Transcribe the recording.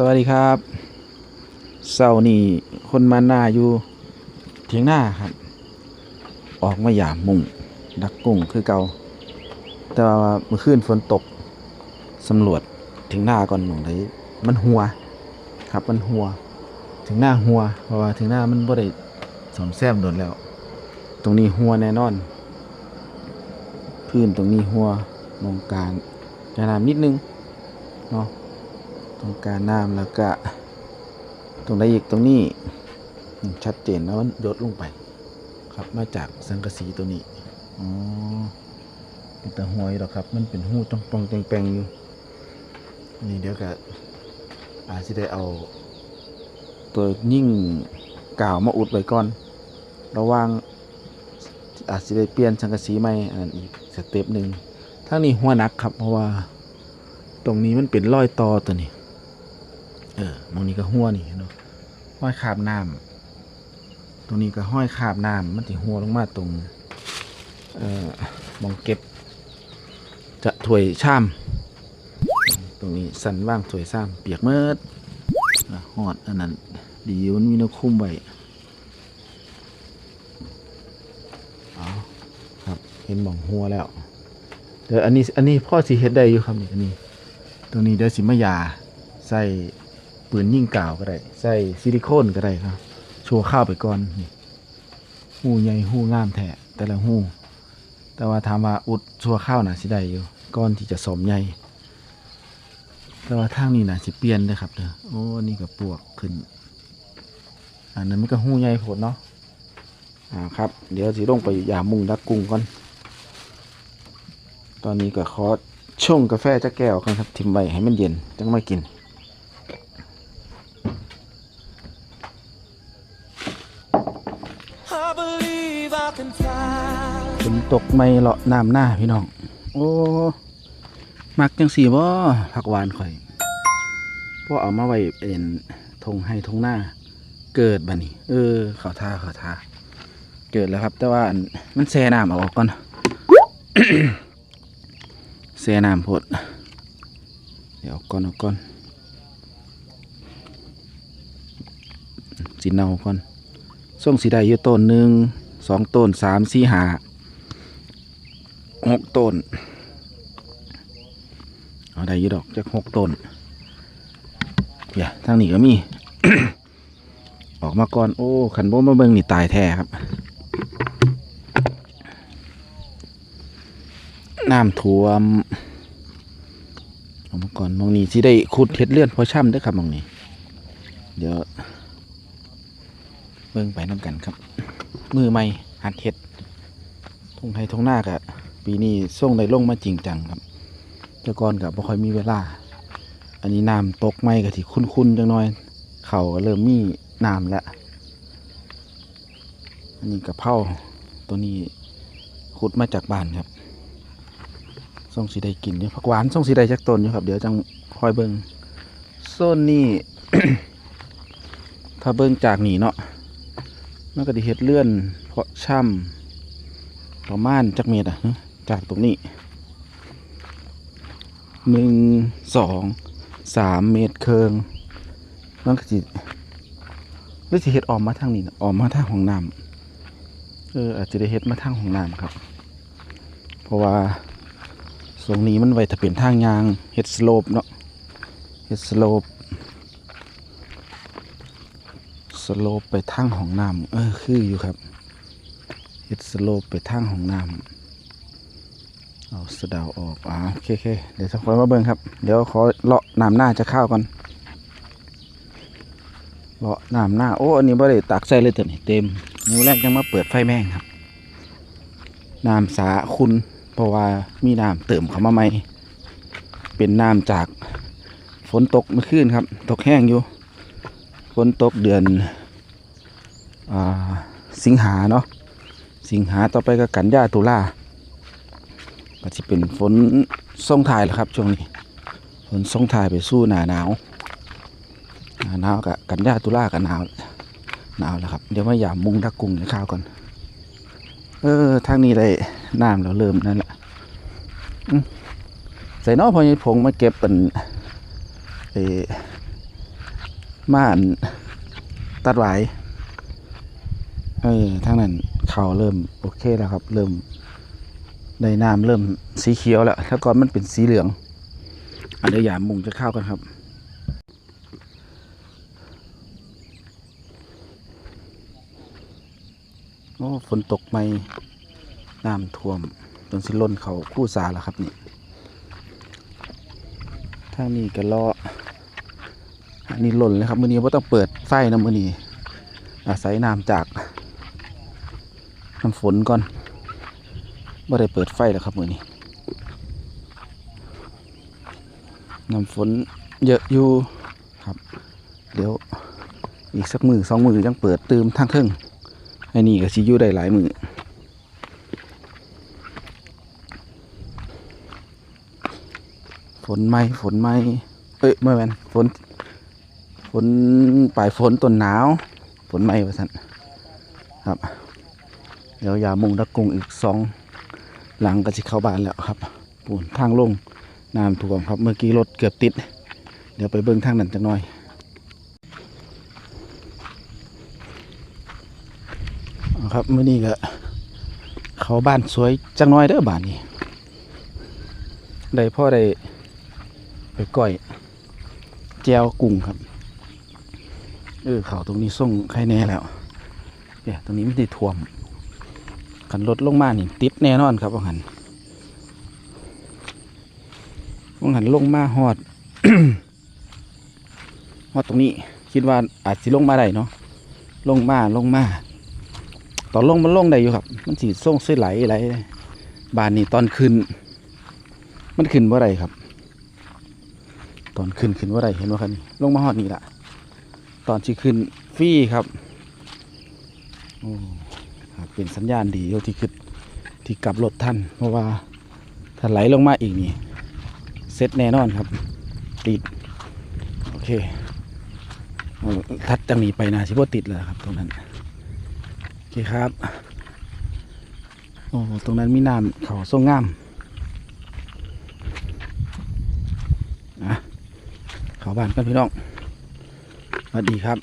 สวัสดีครับเศร้านี่คนมาหน้าอยู่เทียงหน้าครับ ออกมาหยามมุงดักกุ้งคือเกาแต่ว่าเมื่อคืนฝนตกสำรวจถึงหน้าก่อนหมองไดมันหัว ครับมันหัว ถึงหน้าหัว เพราะว่าถึงหน้ามันบ่ได้สมแซมโดนแล้ว ตรงนี้หัวแน่นอน พื้นตรงนี้หัวมองกลางจะน้ำนิดนึงเนาะ ตรงกลารน้ำแล้วก็ตรงใดอีกตรงนี้ชัดเจนแล้วมันยดลงไป ครับมาจากสังกะสีตัวนี้อ๋อเป็นตะหวยหรอครับ มันเป็นหูต้องปองแปงอยู่นี่เดี๋ยวก็อาจจะได้เอาตัวยิ่งกล่าวมาอุดไว้ก่อน ระว่างอาจจะได้เปลี่ยนสังกะสีใหม่อันอีกสเต็ปหนึ่งทั้งนี้หัวหนักครับ เพราะว่า ตรงนี้มันเป็นรอยต่อตัวนี้ เออมองนี้ก็หัวนี่เห็นบ่ห้อยคาบน้ำตรงนี้ก็ห้อยคาบน้ำมันติหัวลงมาตรง เอ่อมองเก็บ จะถวยชามตรงนี้สันว่างถวยชามเปียกเมิดอะหอดอันนั้นดีมันมีนวคุ้มไว้เอาครับเห็นมองหัวแล้วเดี๋ยวอันนี้อันนี้พ่อสีเฮ็ดได้อยู่ครับนี่อันนี้ ตรงนี้เดี๋ยวสิมายาใส่ ปืนยิ่งกาวก็ได้ ใส่ซิลิโคนก็ได้ครับ ชัวร์ข้าวไปก่อนนี่หูใหญ่หูงามแท้แต่ละหูแต่ว่าถามว่าอุดชัวร์ข้าวน่ะสิได้อยู่ก่อนที่จะสมใหญ่แต่ว่าทางนี้น่ะสิเปลี่ยนเด้อครับเด้อโอ้นี่ก็ปวกขึ้น อันนั้นมันก็หูใหญ่ผดเนาะอ่าครับ เดี๋ยวสิลงไปยามมุงดักกุ้งก่อน ตอนนี้ก็ขอชงกาแฟจะแก้วกันครับ ทิมไว้ให้มันเย็นจังไม่กิน ฝนตกไม่เลาะน้ำหน้าพี่น้อง โอ้ มักจังสีบ่ผักหวานข่อยพ่อเอามาไว้เป็นทงให้ทงหน้า เกิดบัดนี้ เออเขอท่าเขอท่าเกิดแล้วครับ แต่ว่าอันมันแช่น้ำเอาออกก่อนแช่น้ำพดเดี๋ยวเอาก่อนเอาก่อนสีเนาก่อน ส่งสีได้อยู่ต้นหนึ่งสองต้นสามสี่หาหกต้นเอาได้อยู่ดอกจากหกต้นเดี๋ยวทางนี้ก็มี ออกมาก่อนโอ้ขันโบมาเบิ่งนี่ตายแท้ครับน้ำท่วมออกมาก่อนมองนี้สิได้ขุดเห็ดเลื่อนพอช่ำเด้ครับมองนี้ เดี๋ยว เบิ่งไปน้ำกันครับ มือใหม่หัดเห็ดทงไทยทงหน้ากะปีนี้ส่งได้ลงมาจริงจังครับแต่ก่อนกับบ่ค่อยมีเวลา อันนี้น้ำตกไม่กะที่คุ้นๆจังน้อย เขาก็เริ่มมีน้ำแล้วอันนี้กะเพราตัวนี้ขุดมาจากบ้านครับส่งสีได้กินอยู่ผักหวานส่งสีได้จากต้นอยู่ครับ เดี๋ยวจังคอยเบิงโซนนี้ถ้าเบิ่งจากนี่เนาะ มันก็ไดิเฮ็ดเลื่อน เพาะช่ำประมาณจักเมตรอะฮะจากตรงนี้หนึ่งสองสามเมตรเคิงมันก็สิหรือสิเฮ็ดออมมาทางนี้นะออมมาทางห้องน้ำเอออาจจะได้เฮ็ดมาทางห้องน้ำครับ เพราะว่าตรงนี้มันไว้ถ้าเป็นทางยางเฮ็ดสโลปเนาะเฮ็ดสโลป สโลปไปทางห้องน้ำเออคืออยู่ครับเฮ็ดสโลปไปทางห้องน้ำเอาสะเดาออกอ่าโอเคโอเคเดี๋ยวสักคนมาเบิ่งครับ เดี๋ยวขอเลาะน้ำหน้าจะเข้าวก่อนเลาะน้ำหน้าโอ้อันนี้บ่ได้ตักใส่เลยตัวนี้เต็มนิ้วแรกยังมาเปิดไฟแม่งครับน้ำสาคุณเพราะว่ามีน้ำเติมเข้ามาใหม่เป็นน้ำจากฝนตกเมื่อคืนครับ ตกแห้งอยู่ฝนตกเดือน สิงหาเนาะสิงหาต่อไปก็กันยาตุลาก็จะเป็นฝนส่งทายแหละครับช่วงนี้ฝนส่งทายไปสู้หนาหนาวหนาหนาวกับกันยาตุลากับหนาวหนาวแล้วครับเดี๋ยวมาหยามมุงดักกุ้งในข้าวก่อนเออทางนี้ได้น้ำแล้วเริ่มนั่นแหละใส่เนอพอใหญ่ผงมาเก็บเป็นเออมานตัดหวาย เออทางนั้นเขาเริ่มโอเคแล้วครับ เริ่มได้น้ำเริ่มสีเขียวแล้วแล้วก่อนมันเป็นสีเหลือง อันเดียวอย่ามุงจะเข้ากันครับโอ้ฝนตกไม่น้ำท่วม จนสิล้นเขาคู่สาแล้วครับนี่ทางนี้ก็เลาะอันนี้ล้นเลยครับ มือนี้ว่าต้องเปิดไฟนะมือนี้อาศัยน้ำจาก น้ำฝนก่อนว่ได้เปิดไฟแล้วครับมือนี้น้ำฝนเยอะอยู่ครับ เดี๋ยวอีกสักมือสองมือยังเปิดเติมทางเครื่องไอ้นี่ก็สิอยู่ได้หลายมือฝนไหมฝนไหมเอ้ยเมื่อวันฝนฝนปลายฝนต้นหนาว ฝนไหมว่าสันครับ เดี๋ยวยามงตะกุงอีกสองหลังก็จะเข้าบ้านแล้วครับปูนทางลงน้ำท่วมครับเมื่อกี้รถเกือบติด เดี๋ยวไปเบิ่งทางนั้นจักหน่อยอครับเมื่อนี้ก็เขาบ้านสวยจังน้อยเด้อบ้านนี้ได้พ่อได้ไปก้อยแจวกุ้งครับเออเขาตรงนี้ส่งใครแน่แล้วเนี่ยตรงนี้ไม่ได้ท่วม กันรถลงมานี่ติดแน่นอนครับว่าหันว่าหันลงมาหอดหอดตรงนี้คิดว่าอาจสิลงมาได้เนาะลงมาลงมา ตอนลงมันลงได้อยู่ครับ มันสีส่งเส้ไหลไหลบานนี้ตอนขึ้น มันขึ้นว่าไรครับ ตอนขึ้นขึ้นว่าไรเห็นว่าคันนี้ลงมาหอดนี่ละตอนที่ขึ้นฟรี่ครับโอ้ครับ เป็นสัญญาณดีอยู่ที่ขึ้นที่กลับรถท่านเพราะว่าถ้าไหลลงมาอีกนี่เซ็ตแน่นอนครับติดโอเคทัดจังนี้ไปนะชิบติดเลยครับตรงนั้นโอเคครับโอ้ตรงนั้นมีน้ำเขาส่งงามนะเขาบ้านกันพี่น้องสวัสดีครับ